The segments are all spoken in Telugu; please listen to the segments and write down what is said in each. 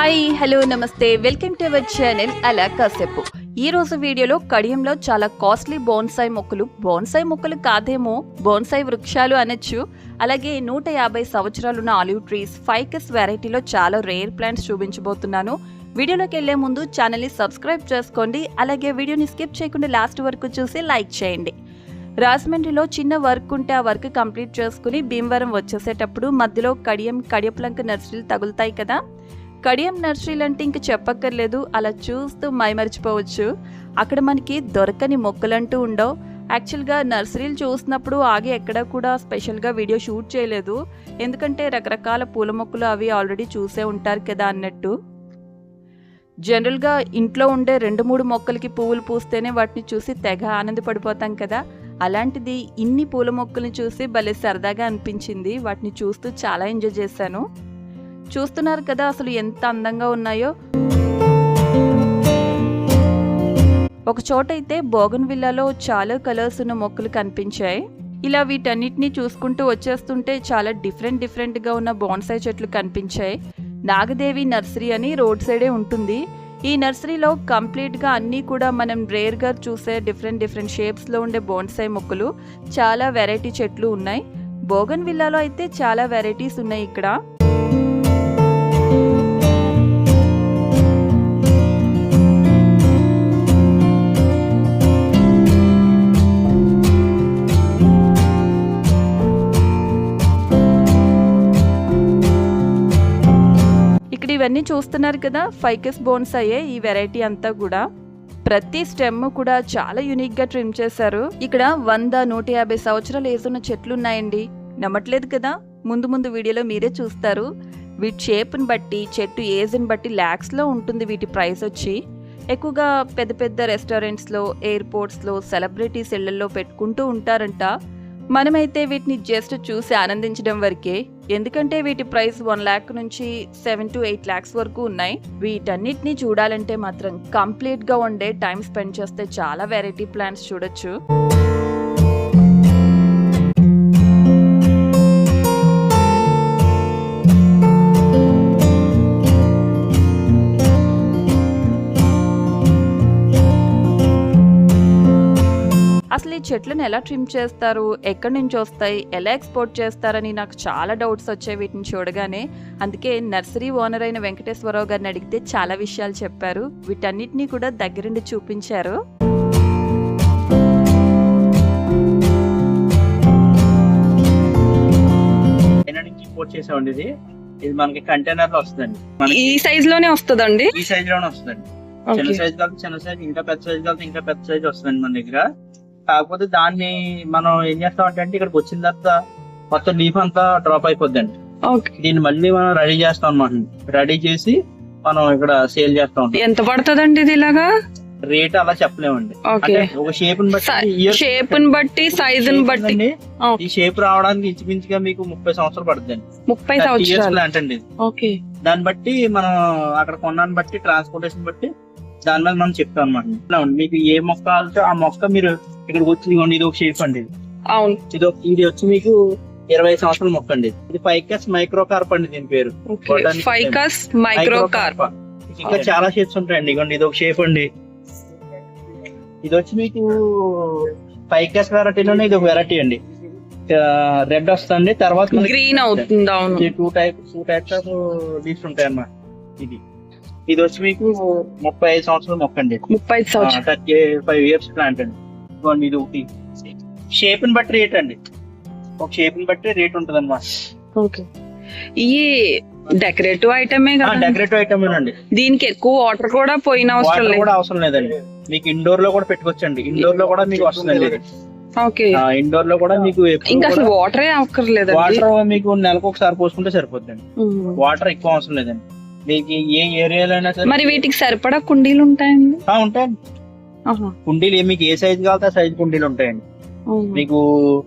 హాయ్ హలో నమస్తే. వెల్కమ్ టు అవర్ ఛానల్ అలా కాసేపు. ఈ రోజు వీడియోలో కడియంలో చాలా కాస్ట్లీ బోన్సాయి మొక్కలు. బోన్సాయి మొక్కలు కాదేమో బోన్సాయి వృక్షాలు అనొచ్చు. అలాగే నూట యాభై సంవత్సరాలున్న ఆలివ్ ట్రీస్ ఫైకస్ వెరైటీలో చాలా రేర్ ప్లాంట్స్ చూపించబోతున్నాను. వీడియోలోకి వెళ్ళే ముందు ఛానల్ని సబ్స్క్రైబ్ చేసుకోండి. అలాగే వీడియోని స్కిప్ చేయకుండా లాస్ట్ వరకు చూసి లైక్ చేయండి. రాజమండ్రిలో చిన్న వర్క్ ఉంటే ఆ వర్క్ కంప్లీట్ చేసుకుని భీమవరం వచ్చేసేటప్పుడు మధ్యలో కడియం కడియప్లంక నర్సరీలు తగులుతాయి కదా. కడియం నర్సరీలు అంటే ఇంక చెప్పక్కర్లేదు. అలా చూస్తూ మైమరిచిపోవచ్చు. అక్కడ మనకి దొరకని మొక్కలంటూ ఉండవు. యాక్చువల్గా నర్సరీలు చూసినప్పుడు ఆగి ఎక్కడా కూడా స్పెషల్గా వీడియో షూట్ చేయలేదు. ఎందుకంటే రకరకాల పూల మొక్కలు అవి ఆల్రెడీ చూసే ఉంటారు కదా అన్నట్టు. జనరల్గా ఇంట్లో ఉండే రెండు మూడు మొక్కలకి పువ్వులు పూస్తేనే వాటిని చూసి తెగ ఆనందపడిపోతాం కదా. అలాంటిది ఇన్ని పూల మొక్కల్ని చూసి భలే సరదాగా అనిపించింది. వాటిని చూస్తూ చాలా ఎంజాయ్ చేశాను. చూస్తున్నారు కదా అసలు ఎంత అందంగా ఉన్నాయో. ఒక చోట అయితే బోగన్ విల్లాలో చాలా కలర్స్ ఉన్న మొక్కలు కనిపించాయి. ఇలా వీటన్నిటిని చూసుకుంటూ వచ్చేస్తుంటే చాలా డిఫరెంట్ డిఫరెంట్గా ఉన్న బోన్సాయి చెట్లు కనిపించాయి. నాగదేవి నర్సరీ అని రోడ్ సైడే ఉంటుంది. ఈ నర్సరీలో కంప్లీట్గా అన్నీ కూడా మనం రేర్గా చూసే డిఫరెంట్ డిఫరెంట్ షేప్స్లో ఉండే బోన్సాయి మొక్కలు చాలా వెరైటీ చెట్లు ఉన్నాయి. బోగన్ విల్లాలో అయితే చాలా వెరైటీస్ ఉన్నాయి ఇక్కడ. ఇవన్నీ చూస్తున్నారు కదా ఫైకస్ బోన్స్ అయ్యే ఈ వెరైటీ అంతా కూడా. ప్రతి స్టెమ్ కూడా చాలా యూనిక్గా ట్రిమ్ చేశారు. ఇక్కడ వంద నూట యాభై సంవత్సరాలు వేసున్న చెట్లు ఉన్నాయండి. నమ్మట్లేదు కదా? ముందు ముందు వీడియోలో మీరే చూస్తారు. వీటి షేప్ని బట్టి చెట్టు ఏజ్ని బట్టి ల్యాక్స్లో ఉంటుంది వీటి ప్రైస్ వచ్చి. ఎక్కువగా పెద్ద పెద్ద రెస్టారెంట్స్లో ఎయిర్పోర్ట్స్లో సెలబ్రిటీస్ ఇళ్ళలో పెట్టుకుంటూ ఉంటారంట. మనమైతే వీటిని జస్ట్ చూసి ఆనందించడం వరకే. ఎందుకంటే వీటి ప్రైస్ వన్ ల్యాక్ నుంచి సెవెన్ టు ఎయిట్ ల్యాక్స్ వరకు ఉన్నాయి. వీటన్నిటిని చూడాలంటే మాత్రం కంప్లీట్గా ఉండే టైం స్పెండ్ చేస్తే చాలా వెరైటీ ప్లాంట్స్ చూడొచ్చు. చెట్లను ఎలా ట్రిమ్ చేస్తారు ఎక్కడి నుంచి వస్తాయి ఎలా ఎక్స్పోర్ట్ చేస్తారని నాకు చాలా డౌట్స్ వచ్చాయి వీటిని చూడగానే. అందుకే నర్సరీ ఓనర్ అయిన వెంకటేశ్వరరావు గారిని అడిగితే చాలా విషయాలు చెప్పారు. వీటన్నిటినీ కూడా దగ్గరుండి చూపించారు. ఇంపోర్ట్ చేసామండి ఇది? ఇది మనకి కంటైనర్లో వస్తుందండి. మనకి ఈ సైజ్లోనే వస్తుందండి? ఈ సైజ్లోనే వస్తుందండి. చిన్న సైజ్ కాదు చిన్న సైజ్ ఇంకా పెద్ద సైజ్ కాదు ఇంకా పెద్ద సైజ్ వస్తుందండి మన దగ్గర. కాకపోతే దాన్ని మనం ఏం చేస్తామంటే అంటే ఇక్కడికి వచ్చిన తర్వాత మొత్తం లీఫ్ అంతా డ్రాప్ అయిపోద్దండి. ఓకే. దీన్ని మళ్ళీ మనం రెడీ చేస్తాం అనమాట రెడీ చేసి మనం ఇక్కడ సేల్ చేస్తా ఎంత పడుతుందండి ఇది ఇలాగా? రేట్ అలా చెప్పలేమండి. అంటే ఒక షేప్ని బట్టి years- షేప్ని బట్టి సైజ్ని బట్టి. ఈ షేప్ రావడానికి ఇంచుమించుగా మీకు ముప్పై సంవత్సరాలు పడుతుందండి. ముప్పై సంవత్సరాలు. అండి. ఓకే. దాన్ని బట్టి మనం అక్కడ కొన్నాన్ని బట్టి ట్రాన్స్పోర్టేషన్ బట్టి దాని మీద మనం చెప్తాం అనమాట మీకు ఏ మొక్క కావాలంటే ఆ మొక్క మీరు ఇక్కడికి వచ్చి ఇదిగోండి ఇది ఒక షేప్ అండి ఇది. అవును. ఇది ఒక- ఇది వచ్చి మీకు ఇరవై సంవత్సరాల మొక్క అండి ఇది. ఫైకస్ మైక్రో కార్ప్ అండి దీని పేరు. ఫైకస్ మైక్రో కార్ప్ ఇంకా చాలా షేప్స్ ఉంటాయండి. ఇదిగోండి ఇది ఒక షేప్ అండి. ఇది వచ్చి మీకు ఫైకస్ వెరైటీలోనే ఇది ఒక వెరైటీ అండి. రెడ్ వస్తుంది. తర్వాత గ్రీన్ అవుతుంది అవును. Two type two types of leaves ఉంటాయి అన్నమాట ఇది. ఇది వచ్చి మీకు ముప్పై ఐదు సంవత్సరాల మొక్క అండి ముప్పై ఐదు సంవత్సరాలు. థర్టీ ఫైవ్ ఇయర్స్ ప్లాంట్ అండి. ఇదిగోండి ఇది ఒకటి. షేప్ని బట్టి రేట్ అండి. ఒక షేప్ని బట్టి రేట్ ఉంటది అనమాట ఓకే. ఈ డెకరేటివ్ ఐటమే కదా. డెకరేటివ్ ఐటమ్ అండి దీనికి ఎక్కువ వాటర్ కూడా పోయిన అవసరం లేదు. కూడా అవసరం లేదండి. మీకు ఇండోర్లో కూడా పెట్టుకోవచ్చండి. ఇండోర్లో కూడా మీకు వస్తుందండి ఓకే. ఇండోర్లో కూడా మీకు ఇంకా అసలు వాటరే అవక్కర్లేదండి వాటర్ మీకు నెలకు ఒకసారి పోసుకుంటే సరిపోతుందండి. వాటర్ ఎక్కువ అవసరం లేదండి. మీకు ఏ ఏరియాలో అయినా సరే మరి వీటికి సరిపడా కుండీలు ఉంటాయండి? ఆ, ఉంటాయండి. కుండీలు ఏ- మీకు ఏ సైజ్ కావాలంటే ఆ సైజ్ కుండీలు ఉంటాయండి. మీకు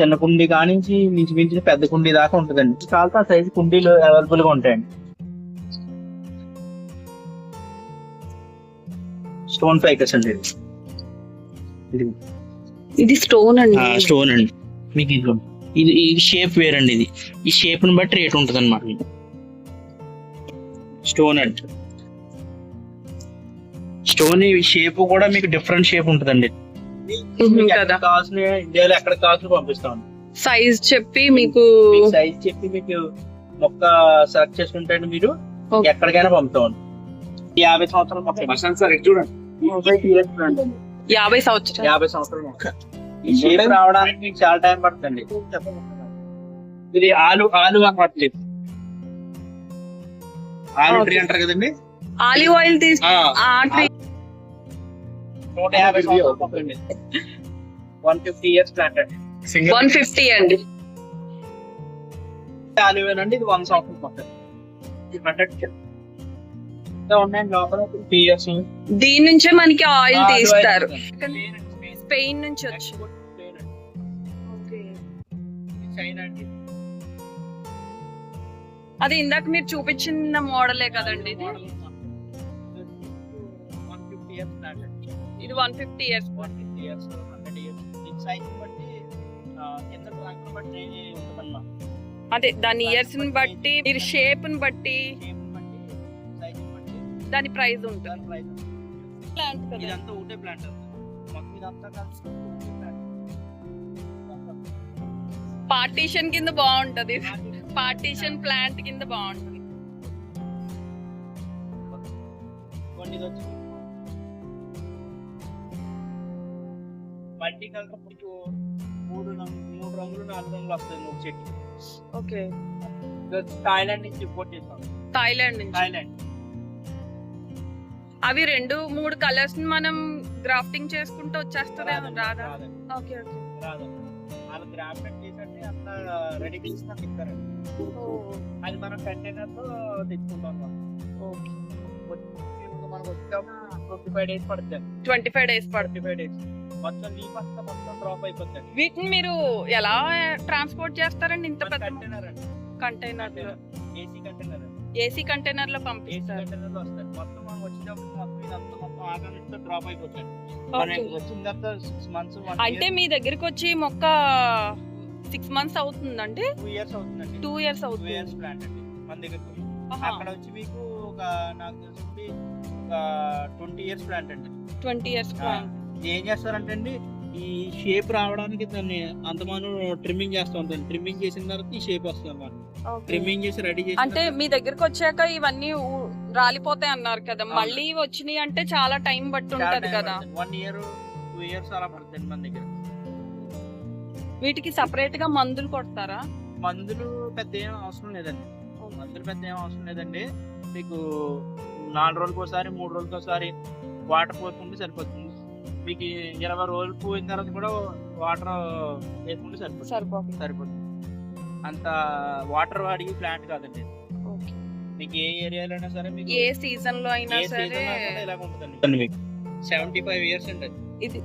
చిన్న కుండీ కానించి మించి మించి పెద్ద కుండీ దాకా ఉంటుందండి. కావాలంటే ఆ సైజ్ కుండీలు అవైలబుల్గా ఉంటాయండి. స్టోన్ ఫైకస్ అండి ఇది. ఇది. ఇది స్టోన్ అండి. స్టోన్ అండి. మీకు ఇది ఇది ఈ షేప్ వేరండి ఇది. ఈ షేప్ని బట్టి రేట్ ఉంటుంది అనమాట స్టోన్ అండి స్టోన్ షేప్ కూడా మీకు డిఫరెంట్ షేప్ ఉంటుందండి. ఇండియాలో ఎక్కడ కావాల్సిన పంపిస్తాం సైజ్ చెప్పి మీకు సైజ్ చెప్పి మీకు మొక్క సెలెక్ట్ చేసుకుంటే మీరు. ఎక్కడికైనా పంపుతాం యాభై సంవత్సరాల మొక్క. సార్ చూడండి. యాభై సంవత్సరాలు యాభై సంవత్సరాల. మొక్క. ఈ షేప్ రావడానికి మీకు చాలా టైం పడుతుంది ఇది ఆలు ఆలు పట్టలేదు ఆలు ట్రీ అంటారు కదండి? ఆలివ్ ఆయిల్ తీసి ఆ, ఆ ట్రీ నూట యాభై సంవత్సరాల మొక్క అండి. వన్ ఫిఫ్టీ ఇయర్స్ ప్లాంట్ అండి. వన్ ఫిఫ్టీ అండి. ఆలివ్ ఇది వన్ సంవత్సరం దీని నుంచే మనకి ఆయిల్ తీస్తారు. స్పెయిన్ నుంచి వచ్చి. చైనా అండి. అది ఇందాక మీరు చూపించిన మోడలే కదండి ఇది? వన్ ఫిఫ్టీ ఇయర్స్ ప్లాంట్ అండి ఇది one fifty years one fifty years hundred years దీని సైజ్ బట్టి ఆ, కింద ట్రాక్టర్ బట్టి ఉంటుందన్నమాట అదే దాని ఇయర్స్ని బట్టి మీరు షేప్ని బట్టి దాని ప్రైస్ ఉంటుంది. దాని ప్రైస్ ఇదంతా ఒకటే ప్లాంట్ మొత్తం ఇదంతా కలిసి ఒకటే plant. పార్టీషన్ కింద బాగుంటది. పార్టీషన్ ప్లాంట్ కింద బాగుంటది. మల్టీ కలర్ మూడు మూడు రంగులు నాలుగు రంగులు వస్తాయి ఓకే. థాయిలాండ్ నుంచి ఇంపోర్ట్ చేస్తాం. థాయిలాండ్ నుంచి? థాయిలాండ్. అవి రెండు మూడు కలర్స్ మనం గ్రాఫ్టింగ్ చేసుకుంటూ వచ్చేస్తుంది రాదా? Okay okay. రాదు వాళ్ళు గ్రాఫ్టెడ్ చేసండి అంత రెడీ చేసి నాకు ఇస్తారండి. అది మనం కంటైనర్లో తెచ్చుకుంటాం మనం. మనకు ట్వంటీ ఫైవ్ డేస్ పడుతుంది. ట్వంటీ ఫైవ్ డేస్ పడుతుంది ట్వంటీ ఫైవ్ డేస్ మొత్తం లీఫ్ అంతా మొత్తం డ్రాప్ అయిపోతుంది వీటిని మీరు ఎలా ట్రాన్స్పోర్ట్ చేస్తారండి ఇంత పెద్ద కంటైనర్ అండి. కంటైనర్ ఏసీ కంటైనర్ ఏసీ కంటైనర్లో పంపిస్తారు. అంటే మీ దగ్గరికి వచ్చి మొక్క సిక్స్ మంత్స్ అవుతుందండి? టూ ఇయర్స్ అవుతుందండి. టూ ఇయర్స్ అవుతుంది. ఇయర్స్ ప్లాంట్ అండి మన దగ్గరకు. అక్కడ వచ్చి మీకు ఒక నాకు తెలిసి ఒక ట్వంటీ ఇయర్స్ ప్లాంట్ అండి. ట్వంటీ ఇయర్స్ ప్లాన్ ఏం చేస్తారంటే అండి ఈ షేప్ రావడానికి దాన్ని అంతమాను ట్రిమ్మింగ్ చేస్తూ. ఉంటుంది ట్రిమ్మింగ్ చేసిన తర్వాత ఈ షేప్ వస్తుంది అన్నమాట. ట్రిమ్మింగ్ చేసి రెడీ చేసి అంటే మీ దగ్గరికి వచ్చాక ఇవన్నీ రాలిపోతాయి అన్నారు కదా. మళ్ళీ వచ్చినాయి అంటే చాలా టైం బట్టి ఉంటది కదా. వన్ ఇయర్ టూ ఇయర్స్ అలా పడుతుంది మన దగ్గర. వీటికి సపరేట్గా మందులు కొడతారా? మందులు పెద్ద ఏం అవసరం లేదండి. మందులు పెద్ద ఏం అవసరం లేదండి. మీకు నాలుగు రోజులకు ఒకసారి మూడు రోజులకు ఒకసారి వాటర్ పోసుకుంటే సరిపోతుంది. మీకు ఇరవై రోజులు పోయిన తర్వాత కూడా వాటర్ వేసుకుంటే సరిపోతుంది. సరిపోతుంది. సరిపోతుంది. అంత వాటర్ వాడి ప్లాంట్ కాదండి మీకు ఏ ఏరియాలో అయినా సరే మీకు ఏ సీజన్లో అయినా ఏ సరే season లో అయినా ఇలాగ ఉంటుందండి. మీకు. సెవెంటీ ఫైవ్ ఇయర్స్ అండి అది. ఇది.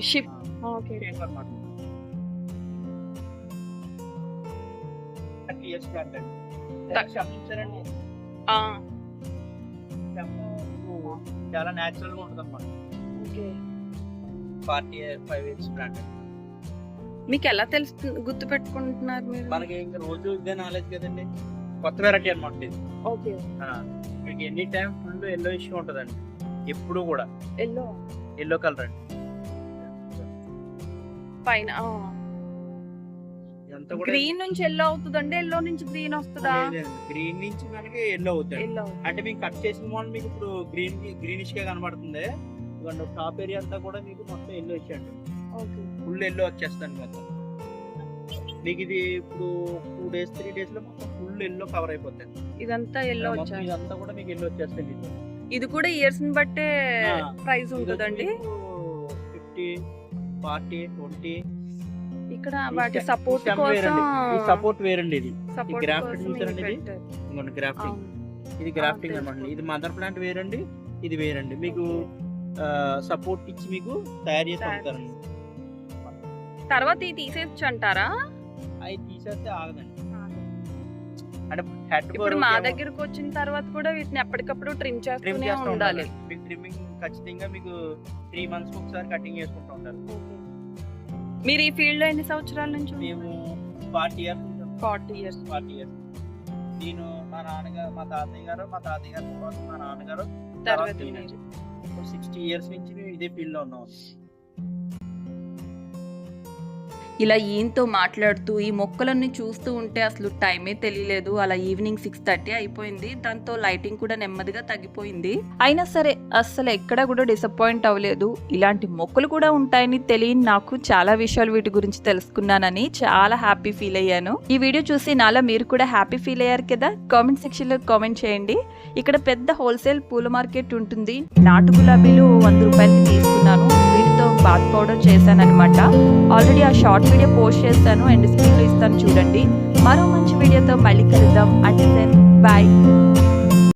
Ship okay. Shape అన్నమాట. 30 years plant అండి. చాలా న్యాచురల్గా ఉంటుంది అనమాట okay. Forty five years plant మీకు ఎలా తెలుసు గుర్తు పెట్టుకుంటున్నారు మీరు? మనకి ఇంకా రోజు ఇదే నాలెడ్జ్ కదండి. కొత్త వెరైటీ అనమాట ఇది. ఓకే. మీకు any time full yellow issue ఉంటుందండి. ఎప్పుడు కూడా. ఎల్లో ఎల్లో కలర్ అండి. పైన ఇదంతా కూడా గ్రీన్ నుంచి ఎల్లో అవుతుందండి ఎల్లో నుంచి గ్రీన్ వస్తుందా? గ్రీన్ నుంచి మనకి ఎల్లో అవుతుంది. అంటే మీకు కట్ చేసిన మోడల్ మీకు ఇప్పుడు గ్రీన్ గ్రీనిష్గా కనబడుతుంది. ఇదిగోండి టాప్ ఏరియా అంతా కూడా మీకు మొత్తం ఎల్లో ఇచ్చాడు ఓకే ఫుల్ ఎల్లో వచ్చేస్తాను మొత్తం మీకు ఇది ఇప్పుడు టూ డేస్ త్రీ డేస్లో మొత్తం ఫుల్ ఎల్లో కవర్ అయిపోతుంది. ఇదంతా ఎల్లో ఇదంతా కూడా మీకు ఎల్లో వచ్చేస్తుంది ఇది. కూడా ఇయర్స్ని బట్టే ప్రైస్ ఉంటుందండి. ఫిఫ్టీ ఫార్టీ ట్వంటీ ఇక్కడ వాటి సపోర్ట్ ఈ కోసం సపోర్ట్ వేరండి ఇది. కోసం చూసారండి ఇది. ఇంకొన్ని గ్రాఫ్టింగ్. ఇది గ్రాఫ్టింగ్. అనమాట ఇది మదర్ ప్లాంట్ వేరండి ఇది వేరండి. మీకు సపోర్ట్ ఇచ్చి మీకు తయారు చేసి పంపుతారండి. తర్వాత ఇది తీసేయచ్చు అంటారా అవి తీసేస్తే ఆగదండి. అంటే హెడ్ ఇప్పుడు మా దగ్గరకు వచ్చిన తర్వాత కూడా వీటిని ఎప్పటికప్పుడు ట్రిమ్ చేస్తూనే చేస్తూ ఉండాలి. ఉండాలి. మీకు ట్రిమ్మింగ్ ఖచ్చితంగా మీకు త్రీ మంత్స్ ఒకసారి కటింగ్ చేసుకుంటూ ఉంటారు. మీరు ఈ ఫీల్డ్లో ఎన్ని సంవత్సరాల నుంచి మేము forty years forty years forty years నేను మా నాన్నగారు మా తాతయ్య గారు మా తాతయ్య గారు మా నాన్నగారు తర్వాత. సిక్స్టీ ఇయర్స్ నుంచి మేము ఇదే ఫీల్డ్లో ఉన్నాం. ఇలా ఈయనతో మాట్లాడుతూ ఈ మొక్కలన్నీ చూస్తూ ఉంటే అసలు టైమే తెలియలేదు. అలా ఈవినింగ్ సిక్స్ థర్టీ అయిపోయింది. దాంతో లైటింగ్ కూడా నెమ్మదిగా తగ్గిపోయింది. అయినా సరే అస్సలు ఎక్కడా కూడా డిసప్పాయింట్ అవ్వలేదు. ఇలాంటి మొక్కలు కూడా ఉంటాయని తెలియని నాకు చాలా విషయాలు వీటి గురించి తెలుసుకున్నానని చాలా హ్యాపీ ఫీల్ అయ్యాను. ఈ వీడియో చూసి నాలో మీరు కూడా హ్యాపీ ఫీల్ అయ్యారు కదా? కామెంట్ సెక్షన్లో కామెంట్ చేయండి. ఇక్కడ పెద్ద హోల్సేల్ పూల మార్కెట్ ఉంటుంది. నాటు గులాబీలు వంద రూపాయలకి తీసుకున్నాను. వీటితో బాత్ పౌడర్ చేశాను అనమాట ఆల్రెడీ ఆ షార్ట్ వీడియో పోస్ట్ చేస్తాను అండ్ స్క్రీన్లో ఇస్తాను చూడండి. మరో మంచి వీడియోతో మళ్ళీ కలుద్దాం. అంటే బాయ్